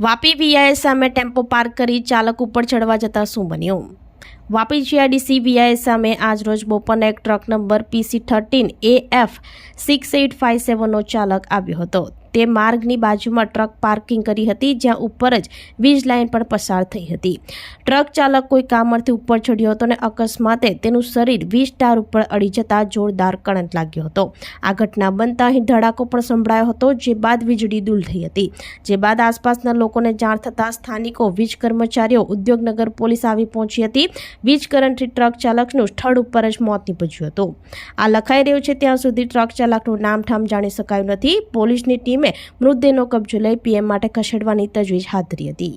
વાપી વીઆઈએસ સામે tempo park કરી ચાલક ઉપર ચડવા જતા શું બન્યું વાપી જીઆઈડીસી વીઆઈએસ સામે આજરોજ બપોરના એક truck number PC thirteen A F six eight five સેવનનો ચાલક આવ્યો હતો. તે માર્ગની બાજુમાં ટ્રક પાર્કિંગ કરી હતી, જ્યાં ઉપર જ વીજ લાઇન પણ પસાર થઈ હતી. ટ્રક ચાલક કોઈ કામરથી ઉપર ચડ્યો હતો અને અકસ્માતે તેનું શરીર વીજ ટાર ઉપર અડી જતા જોરદાર કણંત લાગ્યો હતો. આ ઘટના બનતા અહીં ધડાકો પણ સંભળાયો હતો, જે બાદ વીજળી દૂર થઈ હતી. જે બાદ આસપાસના લોકોને જાણ થતાં સ્થાનિકો, વીજ કર્મચારીઓ, ઉદ્યોગનગર પોલીસ આવી પહોંચી હતી. વીજ કરંટથી ટ્રક ચાલકનું સ્થળ ઉપર જ મોત નીપજ્યું હતું. આ લખાઈ રહ્યું છે, ત્યાં સુધી ટ્રક ચાલકનું નામઠામ જાણી શકાયું નથી. પોલીસની ટીમે મૃતદેહનો કબજો લઈ પીએમ માટે ખસેડવાની તજવીજ હાથ ધરી હતી.